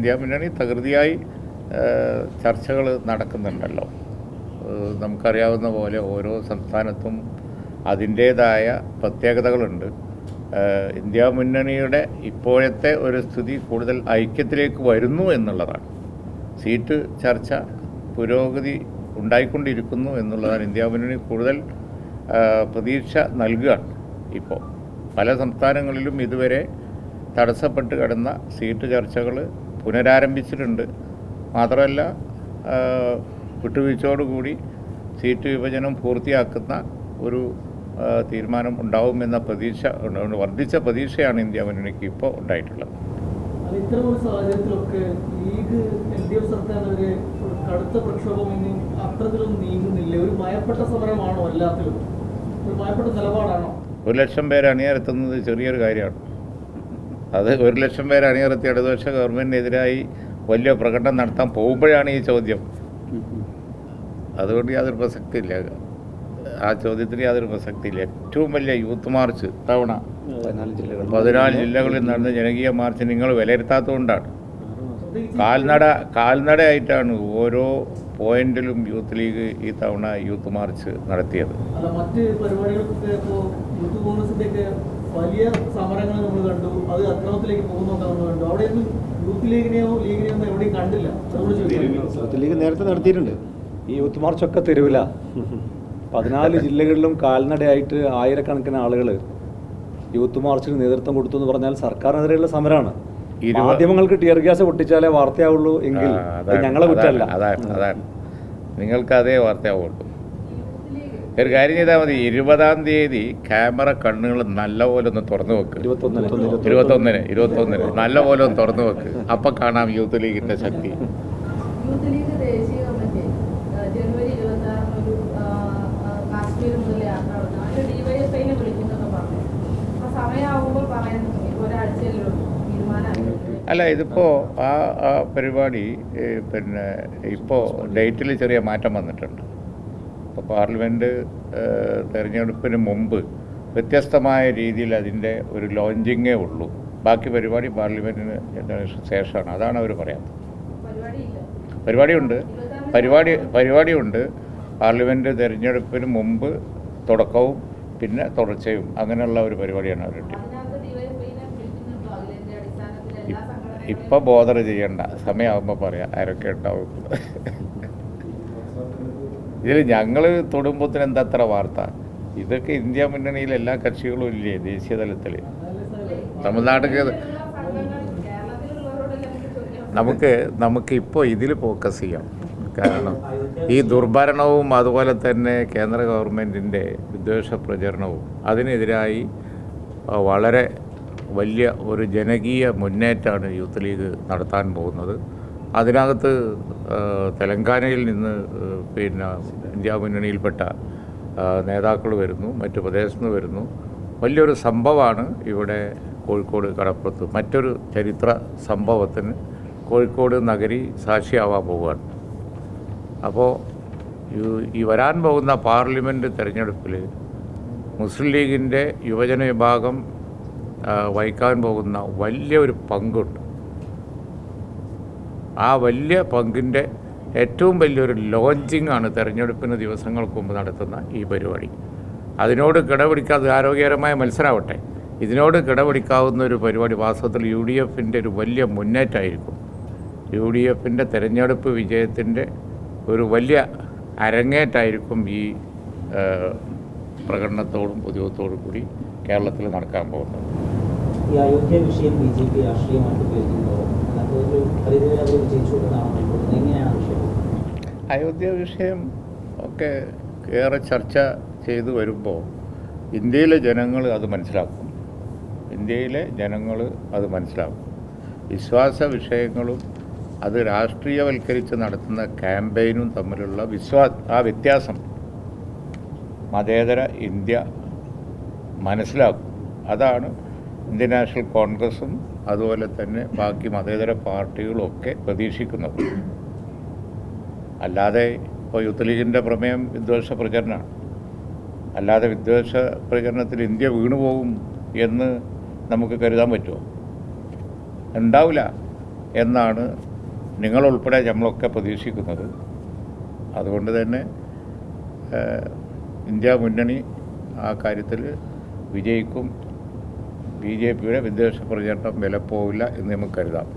India മുന്നണി തകൃതിയായി ചർച്ചകൾ നടക്കുന്നുണ്ടല്ലോ. നമുക്കറിയാവുന്ന പോലെ ഓരോ സംസ്ഥാനത്തും അതിന്റേതായ പ്രത്യേകതകളുണ്ട്. ഇന്ത്യ മുന്നണിയുടെ ഇപ്പോഴത്തെ ഒരു സ്ഥിതി കൂടുതൽ ഐക്യത്തിലേക്ക് വരുന്നു എന്നുള്ളതാണ്. സീറ്റ് ചർച്ച പുരോഗതി ഉണ്ടായിക്കൊണ്ടിരിക്കുന്നു എന്നുള്ളതാണ് ഇന്ത്യ മുന്നണി കൂടുതൽ പ്രതീക്ഷ നൽകുകയാണ് ഇപ്പോൾ പല സംസ്ഥാനങ്ങളിലും ഇതുവരെ തടസ്സപ്പെട്ട് കിടന്ന സീറ്റ് ചർച്ചകൾ പുനരാരംഭിച്ചിട്ടുണ്ട്. മാത്രമല്ല വിട്ടുവീഴ്ചയോടുകൂടി സീറ്റ് വിഭജനം പൂർത്തിയാക്കുന്ന ഒരു തീരുമാനം ഉണ്ടാവുമെന്ന പ്രതീക്ഷ വർദ്ധിച്ച പ്രതീക്ഷയാണ് ഇന്ത്യ മുന്നണിക്ക് ഇപ്പോൾ ഉണ്ടായിട്ടുള്ളത്. അത് ഇത്തരം ഒരു സാഹചര്യത്തിലൊക്കെ ലീഗ് എൽ ഡി എഫ് സർക്കാരിനെതിരെ കടുത്ത പ്രക്ഷോഭം ഇനി അത്തരത്തിലൊന്നും നീങ്ങുന്നില്ല. ഒരു ഭയപ്പെട്ട സമരമാണോ എല്ലാത്തിലും? ഒരു ഭയപ്പെട്ട നിലപാടാണോ? ഒരു ലക്ഷം പേര് അണിയരത്തുന്നത് ചെറിയൊരു കാര്യമാണ്. അത് ഒരു ലക്ഷം പേര് അണിനിരത്തി ഇടതുപക്ഷ ഗവൺമെന്റിനെതിരായി വലിയ പ്രകടനം നടത്താൻ പോകുമ്പോഴാണ് ഈ ചോദ്യം. അതുകൊണ്ട് യാതൊരു പ്രസക്തിയില്ല. ആ ചോദ്യത്തിന് യാതൊരു പ്രസക്തിയില്ല. ഏറ്റവും വലിയ യൂത്ത് മാർച്ച് തവണ പതിനാല് ജില്ലകളിൽ. നടന്ന ജനകീയ മാർച്ച് നിങ്ങൾ വിലയിരുത്താത്തതുകൊണ്ടാണ്. കാൽനട കാൽനടയായിട്ടാണ് ഓരോ പോയിന്റിലും യൂത്ത് ലീഗ് ഈ തവണ യൂത്ത് മാർച്ച് നടത്തിയത്. മറ്റ് പരിപാടികൾക്കൊക്കെ യൂത്ത് വലിയ സമരങ്ങൾ നമ്മൾ കണ്ടു. അത് അക്രമത്തിലേക്ക് പോകുന്നൊക്കെ നമ്മൾ കണ്ടു. അവിടെ യൂത്ത് ലീഗിനെയോ ലീഗിനെയോ ഒന്നും എവിടെയും കണ്ടില്ല. യൂത്ത് ലീഗ് നേരത്തെ നടത്തിയിട്ടുണ്ട്. ഈ യൂത്ത് മാർച്ചൊക്കെ തെരുവില പതിനാല് ജില്ലകളിലും കാൽനടയായിട്ട് ആയിരക്കണക്കിന് ആളുകൾ യൂത്ത് മാർച്ചിന് നേതൃത്വം കൊടുത്തു എന്ന് പറഞ്ഞാൽ സർക്കാരിനെതിരെയുള്ള സമരമാണ് മാധ്യമങ്ങൾക്ക് ടിയർ ഗ്യാസ് പൊട്ടിച്ചാലേ വാർത്തയാവുള്ളൂ എങ്കിൽ ഞങ്ങളെ കുറ്റമല്ല. അതാണ് അതാണ് നിങ്ങൾക്ക് അതേ വാർത്തയാവുള്ളൂ. ഒരു കാര്യം ചെയ്താൽ മതി. ഇരുപതാം തീയതി ക്യാമറ കണ്ണുകൾ നല്ലപോലെ ഒന്ന് തുറന്നു വെക്ക്. ഇരുപത്തൊന്നിന്. ഇരുപത്തൊന്നിന് ഇരുപത്തൊന്നിന്. നല്ലപോലെ ഒന്ന് തുറന്നു വെക്ക്. അപ്പൊ കാണാം യൂത്ത് ലീഗിന്റെ ശക്തി. ഇരുപത്തി അല്ല ഇതിപ്പോ ആ ആ പരിപാടി പിന്നെ ഇപ്പോ ഡേറ്റിൽ ചെറിയ മാറ്റം വന്നിട്ടുണ്ട്. ഇപ്പോൾ പാർലമെന്റ് തെരഞ്ഞെടുപ്പിന് മുമ്പ് വ്യത്യസ്തമായ രീതിയിൽ അതിന്റെ ഒരു ലോഞ്ചിങ്ങേ ഉള്ളൂ. ബാക്കി പരിപാടി പാർലമെന്റിന് ശേഷമാണ്. അതാണ് അവർ പറയാം. പരിപാടിയുണ്ട്. പരിപാടി പരിപാടിയുണ്ട്. പാർലമെന്റ് തെരഞ്ഞെടുപ്പിന് മുമ്പ് തുടക്കവും പിന്നെ തുടർച്ചയും അങ്ങനെയുള്ള ഒരു പരിപാടിയാണ് സംഘടനകളെയും ഇപ്പം ബോധർ ചെയ്യണ്ട. സമയമാകുമ്പോൾ പറയാം. ആരൊക്കെ ഉണ്ടാവും? ഇതിൽ ഞങ്ങൾ തൊടുമ്പത്തിന് എന്താ അത്ര വാർത്ത? ഇതൊക്കെ ഇന്ത്യ മുന്നണിയിൽ എല്ലാ കക്ഷികളും ഇല്ലേ ദേശീയ തലത്തിൽ? തമിഴ്നാട്ടിൽ നമുക്ക് നമുക്ക് ഇപ്പോൾ ഇതിൽ ഫോക്കസ് ചെയ്യാം. കാരണം ഈ ദുർഭരണവും അതുപോലെ തന്നെ കേന്ദ്ര ഗവൺമെന്റിന്റെ വിദ്വേഷ പ്രചരണവും അതിനെതിരായി വളരെ വലിയ ഒരു ജനകീയ മുന്നേറ്റമാണ് യൂത്ത് ലീഗ് നടത്താൻ പോകുന്നത്. അതിനകത്ത് തെലങ്കാനയിൽ നിന്ന് പിന്നെ ഇന്ത്യ മുന്നണിയിൽപ്പെട്ട നേതാക്കൾ വരുന്നു മറ്റു പ്രദേശത്തു നിന്ന് വരുന്നു. വലിയൊരു സംഭവമാണ് ഇവിടെ കോഴിക്കോട് കടപ്പുറത്ത്. മറ്റൊരു ചരിത്ര സംഭവത്തിന് കോഴിക്കോട് നഗരി സാക്ഷിയാവാൻ പോവുകയാണ്. അപ്പോൾ ഈ- വരാൻ പോകുന്ന പാർലമെന്റ് തിരഞ്ഞെടുപ്പിൽ മുസ്ലിം ലീഗിന്റെ യുവജന വിഭാഗം വഹിക്കാൻ പോകുന്ന വലിയൊരു പങ്കുണ്ട്. ആ വലിയ പങ്കിന്റെ ഏറ്റവും വലിയൊരു ലോഞ്ചിങ് ആണ് തെരഞ്ഞെടുപ്പിന് ദിവസങ്ങൾക്ക് മുമ്പ് നടത്തുന്ന ഈ പരിപാടി. അതിനോട് കിടപിടിക്കാതെ ആരോഗ്യകരമായ മത്സരമാവട്ടെ ഇതിനോട് കിടപിടിക്കാവുന്ന ഒരു പരിപാടി വാസ്തവത്തിൽ യു ഡി എഫിന്റെ ഒരു വലിയ മുന്നേറ്റമായിരിക്കും. യു ഡി എഫിന്റെ തെരഞ്ഞെടുപ്പ് വിജയത്തിന്റെ ഒരു വലിയ അരങ്ങേറ്റായിരിക്കും ഈ പ്രകടനത്തോടും പൊതുവത്തോടും കൂടി കേരളത്തിൽ നടക്കാൻ പോകുന്നത്. ഈ അയോധ്യ വിഷയം ബി ജെ പി രാഷ്ട്രീയമായിട്ട് എങ്ങനെയാണ് അയോധ്യ വിഷയം ഒക്കെ ഏറെ ചർച്ച ചെയ്തു വരുമ്പോൾ ഇന്ത്യയിലെ ജനങ്ങൾ അത് മനസ്സിലാക്കും. ഇന്ത്യയിലെ ജനങ്ങൾ അത് മനസ്സിലാക്കും. വിശ്വാസ വിഷയങ്ങളും അത് രാഷ്ട്രീയവൽക്കരിച്ച് നടത്തുന്ന ക്യാമ്പയിനും തമ്മിലുള്ള വിശ്വാ ആ വ്യത്യാസം മതേതര ഇന്ത്യ മനസ്സിലാക്കും. അതാണ് ഇന്ത്യൻ നാഷണൽ കോൺഗ്രസും അതുപോലെ തന്നെ ബാക്കി മതേതര പാർട്ടികളും ഒക്കെ പ്രതീക്ഷിക്കുന്നത്. അല്ലാതെ ഇപ്പോൾ യൂത്ത് ലീഗിന്റെ പ്രമേയം വിദ്വേഷ പ്രചരണമാണ്. അല്ലാതെ വിദ്വേഷ പ്രചരണത്തിൽ ഇന്ത്യ വീണുപോകും എന്ന് നമുക്ക് കരുതാൻ പറ്റുമോ? ഉണ്ടാവില്ല എന്നാണ് നിങ്ങളുൾപ്പെടെ നമ്മളൊക്കെ പ്രതീക്ഷിക്കുന്നത്. അതുകൊണ്ട് തന്നെ ഇന്ത്യ മുന്നണി ആ കാര്യത്തിൽ വിജയിക്കും ബി ജെ പിയുടെ വിദ്വേഷ പ്രചരണം വിലപ്പോവില്ല എന്ന് നമുക്ക് കരുതാം.